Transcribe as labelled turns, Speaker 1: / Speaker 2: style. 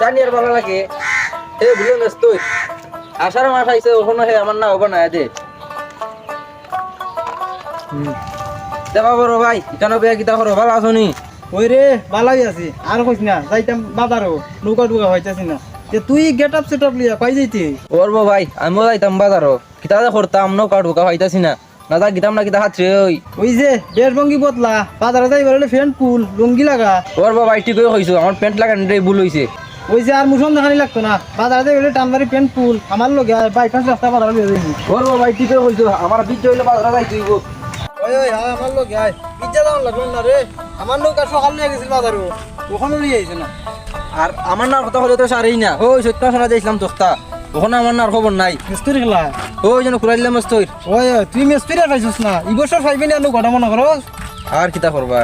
Speaker 1: জানি আর ভালো লাগে। হে বুঝে নেস তুই। আষাঢ় মাস আইছে ওখানে হে আমার না হব না দে দেবা বড় ভাই ইটানো বেয়া কিতা করো ভালো আছো নি?
Speaker 2: ওই রে ভালাই আছি আর কইস না যাইতাম বাজারও নৌকা টুকা হইতাছি না। তে তুই গেট আপ সেট আপ লিয়া পাই যাইতি?
Speaker 1: ওরবো ভাই আমিও যাইতাম বাজারও কিতা যে করতাম নৌকা ঢুকা পাইতাছি না। না যা গিতাম না কিতা হাতছে ওই।
Speaker 2: ওই যে বেশ ভঙ্গি বদলা বাজারে যাই বেরোলে ফ্যান ফুল লুঙ্গি লাগা।
Speaker 1: ওরবো ভাই ঠিকই কইছো আমার প্যান্ট লাগানোটাই ভুল হইছে।
Speaker 2: ওই যে আর মুসন দেখানি লাগতো না। বাজারে বেরোলে টানবারি ফুল। আমার লগে বাইপাস রাস্তা বাজারে
Speaker 1: ভাই কইছো আমার হইলে বাজারে যাই তুই
Speaker 2: ওই ওই হ্যাঁ আমার লগে আয়। পিজ্জা দাম লাগবে না রে। আমার নৌকা সকাল নিয়ে গেছিল বাজারও ওখানে নিয়ে আইছে না।
Speaker 1: আর আমার নার কথা হলে তো সারেই না। ওই সত্য শোনা দিয়েছিলাম তোস্তা ওখানে আমার নার খবর নাই।
Speaker 2: মিস্ত্রি খেলা?
Speaker 1: ওই জন্য কুড়াইলাম মস্তই
Speaker 2: ওই তুই মিস্ত্রি পাইছিস না? এই বছর পাইবি না নৌকাটা মনে করো
Speaker 1: আর কিতা করবা?